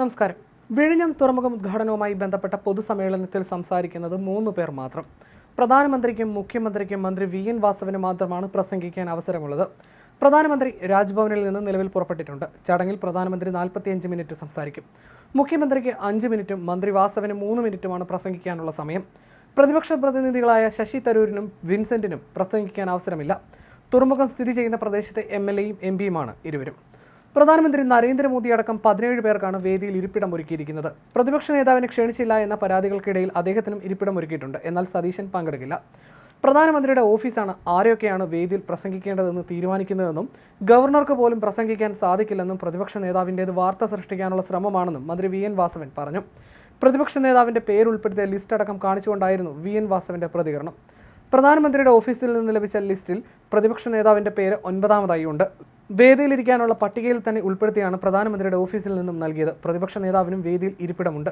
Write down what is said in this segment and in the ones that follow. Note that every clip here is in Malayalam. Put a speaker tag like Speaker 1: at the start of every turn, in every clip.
Speaker 1: നമസ്കാരം. വിഴിഞ്ഞം തുറമുഖം ഉദ്ഘാടനവുമായി ബന്ധപ്പെട്ട പൊതുസമ്മേളനത്തിൽ സംസാരിക്കുന്നത് മൂന്ന് പേർ മാത്രം. പ്രധാനമന്ത്രിക്കും മുഖ്യമന്ത്രിക്കും മന്ത്രി വി എൻ വാസവന് മാത്രമാണ് പ്രസംഗിക്കാൻ അവസരമുള്ളത്. പ്രധാനമന്ത്രി രാജ്ഭവനിൽ നിന്ന് നിലവിൽ പുറപ്പെട്ടിട്ടുണ്ട്. ചടങ്ങിൽ പ്രധാനമന്ത്രി നാൽപ്പത്തിയഞ്ച് മിനിറ്റ് സംസാരിക്കും. മുഖ്യമന്ത്രിക്ക് അഞ്ച് മിനിറ്റും മന്ത്രി വാസവന് മൂന്ന് മിനിറ്റുമാണ് പ്രസംഗിക്കാനുള്ള സമയം. പ്രതിപക്ഷ പ്രതിനിധികളായ ശശി തരൂരിനും വിൻസെന്റിനും പ്രസംഗിക്കാൻ അവസരമില്ല. തുറമുഖം സ്ഥിതി ചെയ്യുന്ന പ്രദേശത്തെ എം എൽ എയും എം പിയുമാണ് ഇരുവരും. പ്രധാനമന്ത്രി നരേന്ദ്രമോദി അടക്കം പതിനേഴ് പേർക്കാണ് വേദിയിൽ ഇരിപ്പിടം ഒരുക്കിയിരിക്കുന്നത്. പ്രതിപക്ഷ നേതാവിനെ ക്ഷണിച്ചില്ല എന്ന പരാതികൾക്കിടയിൽ അദ്ദേഹത്തിനും ഇരിപ്പിടം ഒരുക്കിയിട്ടുണ്ട്. എന്നാൽ സതീശൻ പങ്കെടുക്കില്ല. പ്രധാനമന്ത്രിയുടെ ഓഫീസാണ് ആരെയൊക്കെയാണ് വേദിയിൽ പ്രസംഗിക്കേണ്ടതെന്ന് തീരുമാനിക്കുന്നതെന്നും ഗവർണർക്ക് പോലും പ്രസംഗിക്കാൻ സാധിക്കില്ലെന്നും പ്രതിപക്ഷ നേതാവിന്റേത് വാർത്ത സൃഷ്ടിക്കാനുള്ള ശ്രമമാണെന്നും മന്ത്രി വി. എൻ. വാസവൻ പറഞ്ഞു. പ്രതിപക്ഷ നേതാവിന്റെ പേരുൾപ്പെടുത്തിയ ലിസ്റ്റ് അടക്കം കാണിച്ചുകൊണ്ടായിരുന്നു വി. എൻ. വാസവന്റെ പ്രതികരണം. പ്രധാനമന്ത്രിയുടെ ഓഫീസിൽ നിന്ന് ലഭിച്ച ലിസ്റ്റിൽ പ്രതിപക്ഷ നേതാവിന്റെ പേര് ഒൻപതാമതായി ഉണ്ട്. വേദിയിലിരിക്കാനുള്ള പട്ടികയിൽ തന്നെ ഉൾപ്പെടുത്തിയാണ് പ്രധാനമന്ത്രിയുടെ ഓഫീസിൽ നിന്നും നൽകിയത്. പ്രതിപക്ഷ നേതാവിനും വേദിയിൽ ഇരിപ്പിടമുണ്ട്.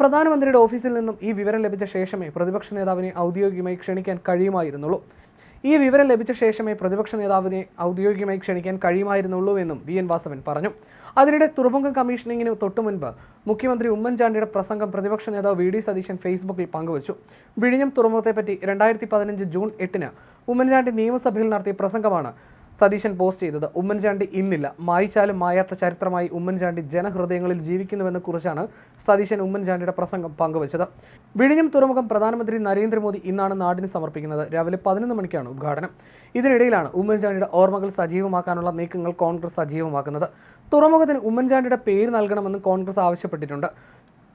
Speaker 1: പ്രധാനമന്ത്രിയുടെ ഓഫീസിൽ നിന്നും ഈ വിവരം ലഭിച്ച ശേഷമേ പ്രതിപക്ഷ നേതാവിനെ ഔദ്യോഗികമായി ക്ഷണിക്കാൻ കഴിയുമായിരുന്നുള്ളൂ. ഈ വിവരം ലഭിച്ച ശേഷമേ പ്രതിപക്ഷ നേതാവിനെ ഔദ്യോഗികമായി ക്ഷണിക്കാൻ കഴിയുമായിരുന്നുള്ളൂ എന്നും വി. എൻ. വാസവൻ പറഞ്ഞു. അതിനിടെ തുറമുഖം കമ്മീഷനിങ്ങിന് തൊട്ടുമുൻപ് മുഖ്യമന്ത്രി ഉമ്മൻചാണ്ടിയുടെ പ്രസംഗം പ്രതിപക്ഷ നേതാവ് വി. ഡി. സതീശൻ ഫേസ്ബുക്കിൽ പങ്കുവച്ചു. വിഴിഞ്ഞം തുറമുഖത്തെപ്പറ്റി രണ്ടായിരത്തി പതിനഞ്ച് ജൂൺ എട്ടിന് ഉമ്മൻചാണ്ടി നിയമസഭയിൽ നടത്തിയ പ്രസംഗമാണ് സതീശൻ പോസ്റ്റ് ചെയ്തത് ഉമ്മൻചാണ്ടി ഇന്നില്ല. മായിച്ചാലും മായാത്ത ചരിത്രമായി ഉമ്മൻചാണ്ടി ജനഹൃദയങ്ങളിൽ ജീവിക്കുന്നുവെന്ന് കുറിച്ചാണ് സതീശൻ ഉമ്മൻചാണ്ടിയുടെ പ്രസംഗം പങ്കുവച്ചത്. വിഴിഞ്ഞം തുറമുഖം പ്രധാനമന്ത്രി നരേന്ദ്രമോദി ഇന്നാണ് നാടിന് സമർപ്പിക്കുന്നത്. രാവിലെ പതിനൊന്ന് മണിക്കാണ് ഉദ്ഘാടനം. ഇതിനിടയിലാണ് ഉമ്മൻചാണ്ടിയുടെ ഓർമ്മകൾ സജീവമാക്കാനുള്ള നീക്കങ്ങൾ കോൺഗ്രസ് സജീവമാക്കുന്നത്. തുറമുഖത്തിന് ഉമ്മൻചാണ്ടിയുടെ പേര് നൽകണമെന്ന് കോൺഗ്രസ് ആവശ്യപ്പെട്ടിട്ടുണ്ട്.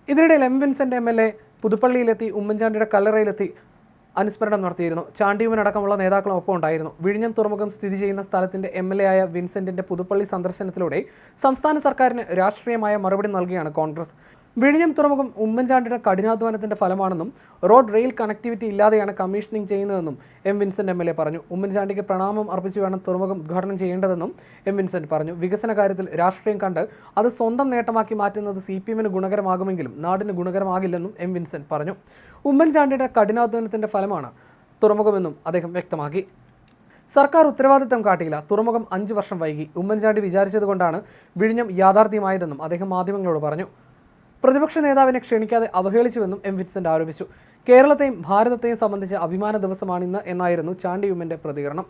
Speaker 1: ഇതിനിടയിൽ M Vincent M L A പുതുപ്പള്ളിയിലെത്തി ഉമ്മൻചാണ്ടിയുടെ കല്ലറയിലെത്തി അനുസ്മരണം നടത്തിയിരുന്നു. ചാണ്ടിയുമനടക്കമുള്ള നേതാക്കളും ഒപ്പം ഉണ്ടായിരുന്നു. വിഴിഞ്ഞം തുറമുഖം സ്ഥിതി ചെയ്യുന്ന സ്ഥലത്തിന്റെ എം എൽ എ ആയ വിൻസെന്റിന്റെ പുതുപ്പള്ളി സന്ദർശനത്തിലൂടെ സംസ്ഥാന സർക്കാരിന് രാഷ്ട്രീയമായ മറുപടി നൽകിയാണ് കോൺഗ്രസ്. വിഴിഞ്ഞം തുറമുഖം ഉമ്മൻചാണ്ടിയുടെ കഠിനാധ്വാനത്തിന്റെ ഫലമാണെന്നും റോഡ് റെയിൽ കണക്ടിവിറ്റി ഇല്ലാതെയാണ് കമ്മീഷനിങ് ചെയ്യുന്നതെന്നും M Vincent M L A പറഞ്ഞു. ഉമ്മൻചാണ്ടിക്ക് പ്രണാമം അർപ്പിച്ചു വേണം തുറമുഖം ഉദ്ഘാടനം ചെയ്യേണ്ടതെന്നും എം വിൻസെന്റ് പറഞ്ഞു. വികസന കാര്യത്തിൽ രാഷ്ട്രീയം കണ്ട് അത് സ്വന്തം നേട്ടമാക്കി മാറ്റുന്നത് സി പി എമ്മിന് ഗുണകരമാകുമെങ്കിലും നാടിന് ഗുണകരമാകില്ലെന്നും എം വിൻസെന്റ് പറഞ്ഞു. ഉമ്മൻചാണ്ടിയുടെ കഠിനാധ്വാനത്തിന്റെ ഫലമാണ് തുറമുഖമെന്നും അദ്ദേഹം വ്യക്തമാക്കി. സർക്കാർ ഉത്തരവാദിത്തം കാട്ടിയില്ല. തുറമുഖം അഞ്ച് വർഷം വൈകി. ഉമ്മൻചാണ്ടി വിചാരിച്ചതുകൊണ്ടാണ് വിഴിഞ്ഞം യാഥാർത്ഥ്യമായതെന്നും അദ്ദേഹം മാധ്യമങ്ങളോട് പറഞ്ഞു. പ്രതിപക്ഷ നേതാവിനെ ക്ഷണിക്കാതെ അവഹേളിച്ചുവെന്നും എം വിൻസെന്റ് ആരോപിച്ചു. കേരളത്തെയും ഭാരതത്തെയും സംബന്ധിച്ച് അഭിമാന ദിവസമാണ് ഇന്ന് എന്നായിരുന്നു ചാണ്ടി ഉമ്മന്റെ പ്രതികരണം.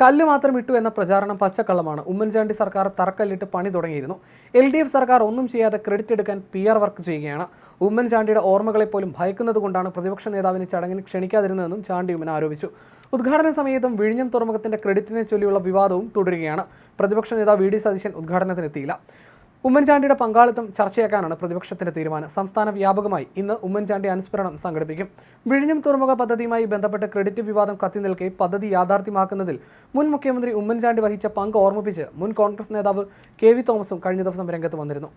Speaker 1: കല്ല് മാത്രം ഇട്ടു എന്ന പ്രചാരണം പച്ചക്കള്ളമാണ്. ഉമ്മൻചാണ്ടി സർക്കാർ തറക്കല്ലിട്ട് പണി തുടങ്ങിയിരുന്നു. എൽ ഡി എഫ് സർക്കാർ ഒന്നും ചെയ്യാതെ ക്രെഡിറ്റ് എടുക്കാൻ പി ആർ വർക്ക് ചെയ്യുകയാണ്. ഉമ്മൻചാണ്ടിയുടെ ഓർമ്മകളെ പോലും ഭയക്കുന്നത് കൊണ്ടാണ് പ്രതിപക്ഷ നേതാവിനെ ചടങ്ങിന് ക്ഷണിക്കാതിരുന്നതെന്നും ചാണ്ടി ഉമ്മൻ ആരോപിച്ചു. ഉദ്ഘാടന സമയത്തും വിഴിഞ്ഞം തുറമുഖത്തിന്റെ ക്രെഡിറ്റിനെ ചൊല്ലിയുള്ള വിവാദവും തുടരുകയാണ്. പ്രതിപക്ഷ നേതാവ് വി ഡി സതീശൻ ഉദ്ഘാടനത്തിനെത്തിയില്ല. ഉമ്മൻചാണ്ടിയുടെ പങ്കാളിത്തം ചർച്ചയാക്കാനാണ് പ്രതിപക്ഷത്തിന്റെ തീരുമാനം. സംസ്ഥാന വ്യാപകമായി ഇന്ന് ഉമ്മൻചാണ്ടി അനുസ്മരണം സംഘടിപ്പിക്കും. വിഴിഞ്ഞം തുറമുഖ പദ്ധതിയുമായി ബന്ധപ്പെട്ട് ക്രെഡിറ്റ് വിവാദം കത്തി നിൽക്കെ പദ്ധതി യാഥാർത്ഥ്യമാക്കുന്നതിൽ മുൻ മുഖ്യമന്ത്രി ഉമ്മൻചാണ്ടി വഹിച്ച പങ്ക് ഓർമ്മിപ്പിച്ച് മുൻ കോൺഗ്രസ് നേതാവ് കെ വി തോമസും കഴിഞ്ഞ ദിവസം രംഗത്ത് വന്നിരുന്നു.